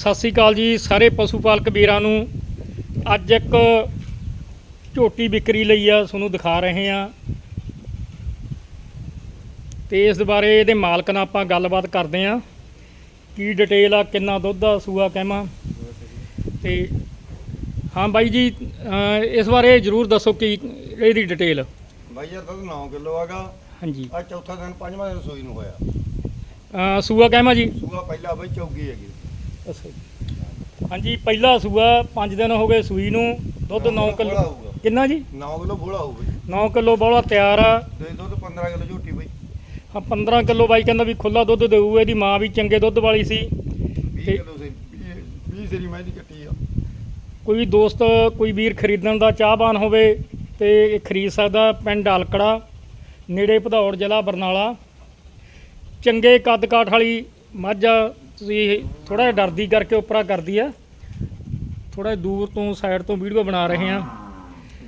ਸਤਿ ਸ੍ਰੀ ਅਕਾਲ ਜੀ ਸਾਰੇ ਪਸ਼ੂ ਪਾਲਕ ਵੀਰਾਂ ਨੂੰ। ਅੱਜ ਇੱਕ ਝੋਟੀ ਵਿਕਰੀ ਲਈ ਆ ਤੁਹਾਨੂੰ ਦਿਖਾ ਰਹੇ ਆ ਤੇ ਇਸ ਬਾਰੇ ਇਹਦੇ ਮਾਲਕ ਨਾਲ ਆਪਾਂ ਗੱਲਬਾਤ ਕਰਦੇ ਆ ਕੀ ਡਿਟੇਲ ਆ ਕਿੰਨਾ ਦੁੱਧ ਆ ਸੂਆ ਕਹਿਮਾ ਤੇ ਹਾਂ ਬਾਈ ਜੀ ਇਸ ਬਾਰੇ ਜਰੂਰ ਦੱਸੋ ਕੀ ਇਹਦੀ ਡਿਟੇਲ ਬਾਈ ਯਾਰ ਦੁੱਧ 9 ਕਿਲੋ ਹੈਗਾ। ਹਾਂਜੀ। ਆ ਚੌਥਾ ਦਿਨ ਪੰਜਵਾਂ ਦਿਨ ਸੂਈ ਨੂੰ ਹੋਇਆ। ਸੂਆ ਕਹਿਮਾ ਜੀ? ਸੂਆ ਪਹਿਲਾ ਬਾਈ ਚੌਗੀ ਹੈਗੀ। ਹਾਂਜੀ ਪਹਿਲਾ ਸੂਆ 5 ਦਿਨ ਹੋ ਗਏ ਸੂਈ ਨੂੰ। ਦੁੱਧ 9 ਬੋਲਾ ਕਿਲੋ ਹੋਊਗਾ। ਕਿੰਨਾ ਜੀ? 9 ਕਿਲੋ ਬੋਲਾ ਹੋਊ ਬਾਈ 9 ਕਿਲੋ ਬੋਲਾ ਤਿਆਰ ਆ। ਤੇ ਦੁੱਧ 15 ਕਿਲੋ ਝੋਟੀ ਬਾਈ। ਹਾਂ 15 ਕਿਲੋ ਬਾਈ ਕਹਿੰਦਾ ਵੀ ਖੁੱਲਾ ਦੁੱਧ ਦੇਊ ਇਹਦੀ ਮਾਂ ਵੀ ਚੰਗੇ ਦੁੱਧ ਵਾਲੀ ਸੀ। 20 ਤੇ- ਕਿਲੋ ਸੇ 20 ਸਰੀ ਮੈਂ ਦੀ ਕੱਟੀ ਆ। ਕੋਈ ਵੀਰ ਕੋਈ ਵੀਰ ਖਰੀਦਣ ਦਾ ਚਾਹਵਾਨ ਹੋਵੇ ਤੇ ਇਹ ਖਰੀਦ ਸਕਦਾ ਪਿੰਡ ਆਲਕੜਾ ਨੇੜੇ ਭਦੌੜ ਜ਼ਿਲ੍ਹਾ ਬਰਨਾਲਾ। ਚੰਗੇ ਕੱਦ ਕਾਠ ਵਾਲੀ ਮੱਝ ਤੁਸੀਂ ਥੋੜਾ ਜਿਹਾ ਡਰਦੀ ਕਰਕੇ ਉਪਰਾ ਕਰਦੀ ਆ। ਥੋੜਾ ਦੂਰ ਤੋਂ ਸਾਈਡ ਤੋਂ ਵੀਡੀਓ ਬਣਾ ਰਹੇ ਆ।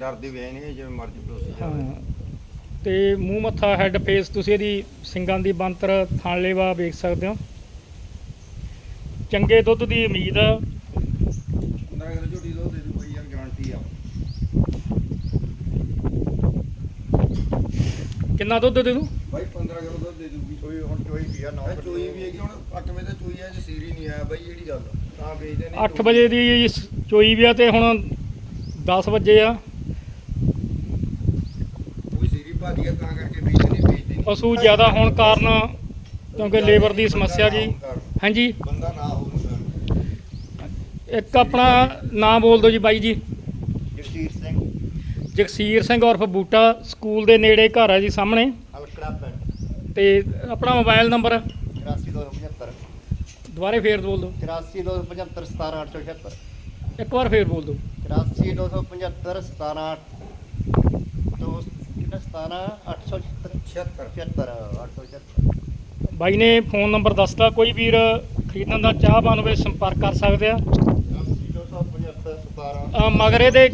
ਡਰਦੀ ਵੇ ਨਹੀਂ ਜਿਵੇਂ ਮਰਜ਼ੀ ਪਰੋਸੀ ਹਾਂ। ਜਾਵੇ ਤੇ ਮੂੰਹ ਮੱਥਾ ਹੈੱਡ ਫੇਸ ਤੁਸੀਂ ਇਹਦੀ ਸਿੰਗਾਂ ਦੀ ਬੰਤਰ ਥਣ ਲੇਵਾ ਵੇਖ ਸਕਦੇ ਹੋ। ਚੰਗੇ ਦੁੱਧ ਦੀ ਉਮੀਦ ਆ। 15 ਕਿਲੋ ਝੋਟੀ ਦੁੱਧ ਦੇ ਦੂ ਬਾਈ ਯਾਰ ਗਾਰੰਟੀ ਆ। ਕਿੰਨਾ ਦੁੱਧ ਦੇ ਦੂ? ਬਾਈ 15 ਕਿਲੋ ਦੁੱਧ ਦੇ ਦੂਗੀ। ਚੋਈ ਹੁਣ ਚੋਈ ਵੀ ਆ 9 ਚੋਈ ਵੀ ਹੈਗੀ ਹੁਣ 8 ਵਜੇ ਤੇ ਚੋਈ ਆ ਜੇ ਸੀਰੀ ਨਹੀਂ ਆਇਆ ਬਾਈ ਜਿਹੜੀ ਗੱਲ ਤਾਂ ਵੇਚਦੇ ਨੇ 8 ਵਜੇ ਦੀ ਚੋਈ ਵੀ ਆ ਤੇ ਹੁਣ 10 ਵਜੇ ਆ। ਕੋਈ ਸੀਰੀ ਭੱਜ ਗਿਆ ਤਾਂ ਕਰਕੇ ਵੇਚਦੇ ਨਹੀਂ ਵੇਚਦੇ ਨਹੀਂ ਪਸ਼ੂ ਜ਼ਿਆਦਾ ਹੋਣ ਕਾਰਨ ਕਿਉਂਕਿ ਲੇਬਰ ਦੀ ਸਮੱਸਿਆ ਜੀ। ਹਾਂਜੀ। ਬੰਦਾ ਨਾ ਹੋਊ ਇੱਕ ਆਪਣਾ ਨਾਮ ਬੋਲ ਦਿਓ ਜੀ ਬਾਈ ਜੀ। ਜਗਸੀਰ ਸਿੰਘ। ਜਗਸੀਰ ਸਿੰਘ ਉਰਫ ਬੂਟਾ ਸਕੂਲ ਦੇ ਨੇੜੇ ਘਰ ਹੈ ਜੀ ਸਾਹਮਣੇ। ਹਲਕੜਾ ਪਿੰਡ। ਤੇ ਆਪਣਾ ਮੋਬਾਈਲ ਨੰਬਰ? 84275 ਦੁਬਾਰੇ ਫੇਰ ਬੋਲ ਦਿਓ। 84275 17876 ਇੱਕ ਵਾਰ ਫੇਰ ਬੋਲ ਦਿਓ। 84275 17 ਤੋਂ ਕਿੰਨਾ 17 876 76 876 ਬਾਈ ਨੇ ਫੋਨ ਨੰਬਰ ਦੱਸਤਾ ਕੋਈ ਵੀਰ ਖਰੀਦਣ ਦਾ ਚਾਹਵਾਨ ਹੋਵੇ ਸੰਪਰਕ ਕਰ ਸਕਦੇ ਆ? 87275 17 ਆ ਮਗਰ ਇਹਦੇ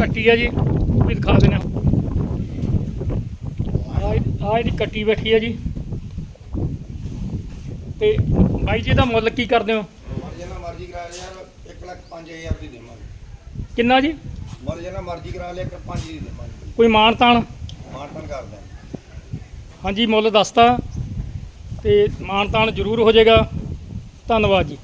ਕੱਟੀ ਆ ਜੀ ਉਹ ਵੀ ਦਿਖਾ ਦਿੰਦੇ ਆ ਆ ਇਹਦੀ ਕੱਟੀ ਬੈਠੀ ਆ ਜੀ। ਤੇ ਬਾਈ ਜੀ ਦਾ ਮੁੱਲ ਕੀ ਕਰਦੇ ਹੋ? ਮਰ ਜਾਣਾ ਮਰਜ਼ੀ ਕਰਾ ਲਿਆ ਯਾਰ 1 ਲੱਖ 5000 ਦੀ ਦੇਵਾਂਗੇ। ਕਿੰਨਾ ਜੀ? ਮਰ ਜਾਣਾ ਮਰਜ਼ੀ ਕਰਾ ਲਿਆ 1 5 ਦੀ ਦੇਵਾਂਗੇ। ਕੋਈ ਮਾਣ ਤਾਣ? ਕਰ ਦਿਆਂ ਹਾਂਜੀ ਮੁੱਲ ਦੱਸਤਾ। ਤੇ ਮਾਣ ਤਾਣ ਜ਼ਰੂਰ ਹੋ ਜਾਏਗਾ। ਧੰਨਵਾਦ ਜੀ।